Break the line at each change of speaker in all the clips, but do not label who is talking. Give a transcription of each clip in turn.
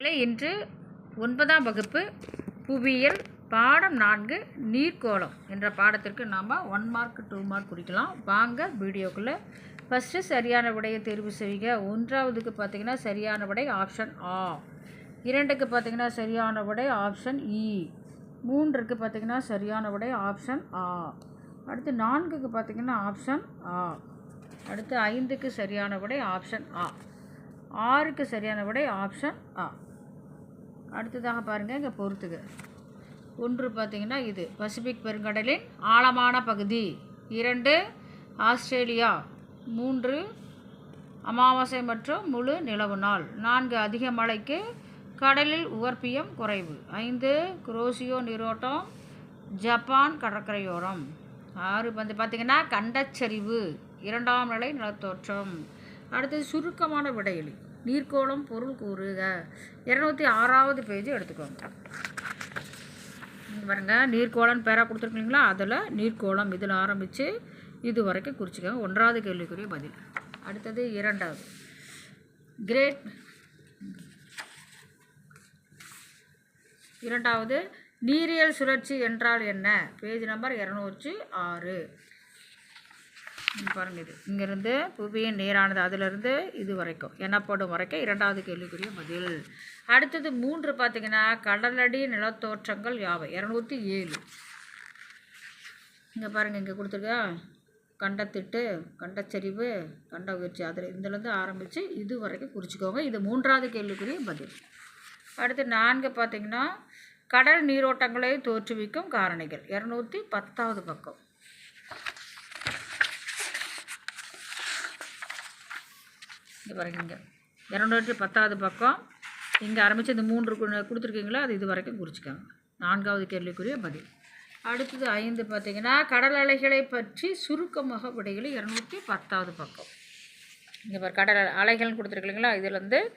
இன்று ஒன்பதாம் வகுப்பு புவியியல் பாடம் நான்கு நீர்க்கோளம் என்ற பாடத்திற்கு நாம் ஒன் மார்க் டூ மார்க் குறிக்கலாம். வாங்க வீடியோக்குள்ளே. ஃபஸ்ட்டு சரியான விடையை தேர்வு செய்க. ஒன்றாவதுக்கு பார்த்தீங்கன்னா சரியான விடை ஆப்ஷன் ஆ இரண்டுக்கு பார்த்தீங்கன்னா சரியான விடை ஆப்ஷன் இ e. மூன்றுக்கு பார்த்தீங்கன்னா சரியான விடை ஆப்ஷன் ஆ அடுத்து நான்குக்கு பார்த்தீங்கன்னா ஆப்ஷன் ஆ அடுத்து ஐந்துக்கு சரியான விடை ஆப்ஷன் ஆ ஆறுக்கு சரியான விடை ஆப்ஷன் ஆ அடுத்ததாக பாருங்கள் இங்கே பொறுத்துக. ஒன்று பார்த்திங்கன்னா இது பசிபிக் பெருங்கடலின் ஆழமான பகுதி. இரண்டு ஆஸ்திரேலியா. மூன்று அமாவாசை மற்றும் முழு நிலவு நாள். நான்கு அதிக மழைக்கு கடலில் உவர்ப்பியம் குறைவு. ஐந்து குரோசியோ நீரோட்டம் ஜப்பான் கடற்கரையோரம். ஆறு வந்து பார்த்திங்கன்னா கண்டச்சரிவு. இரண்டாம் நிலை நிலத்தோற்றம். அடுத்தது சுருக்கமான விடையளி. நீர்க்கோளம் பொருள் கூறுக. இரநூத்தி ஆறாவது பேஜ் எடுத்துக்கோங்க. இங்க பாருங்க நீர்க்கோளம் பேராக கொடுத்துருக்கீங்களா? அதில் நீர்க்கோளம் இதில் ஆரம்பித்து இது வரைக்கும் குறிச்சிக்கோங்க. ஒன்றாவது கேள்விக்குரிய பதில். அடுத்தது இரண்டாவது. கிரேட் இரண்டாவது நீரியல் சுழற்சி என்றால் என்ன? பேஜ் நம்பர் இரநூற்றி ஆறு. பாருங்கள் இது. இங்கேருந்து புவியின் நீரானது அதிலிருந்து இது வரைக்கும். எனப்படும் வரைக்கும்? இரண்டாவது கேள்விக்குரிய பதில். அடுத்தது மூன்று பார்த்தீங்கன்னா கடலடி நிலத்தோற்றங்கள் யாவை? இரநூத்தி ஏழு. இங்கே பாருங்கள் இங்கே கொடுத்துருக்கா. கண்டத்திட்டு கண்டச்சரிவு கண்ட உயர்ச்சி அதில் இதுலேருந்து ஆரம்பித்து இது வரைக்கும் குறிச்சிக்கோங்க. இது மூன்றாவது கேள்விக்குரிய பதில். அடுத்து நான்கு பார்த்தீங்கன்னா கடல் நீரோட்டங்களை தோற்றுவிக்கும் காரணிகள். இரநூத்தி பத்தாவது பக்கம். இது வரைக்கும் இங்கே. இரநூற்றி பத்தாவது பக்கம். இங்கே ஆரம்பித்து இந்த மூன்று கு- அது இது வரைக்கும் குறிச்சிக்காங்க. நான்காவது கேள்விக்குரிய பதில். அடுத்தது ஐந்து பார்த்தீங்கன்னா கடல் அலைகளை பற்றி சுருக்கமாக விடைகளை இரநூத்தி பத்தாவது பக்கம். இங்கே பாரு கடல் அலைகள்னு கொடுத்துருக்கீங்களா? இதுலேருந்து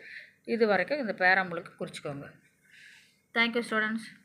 இது வரைக்கும் இந்த பேராம்பளுக்கு குறிச்சிக்கோங்க. Thank you students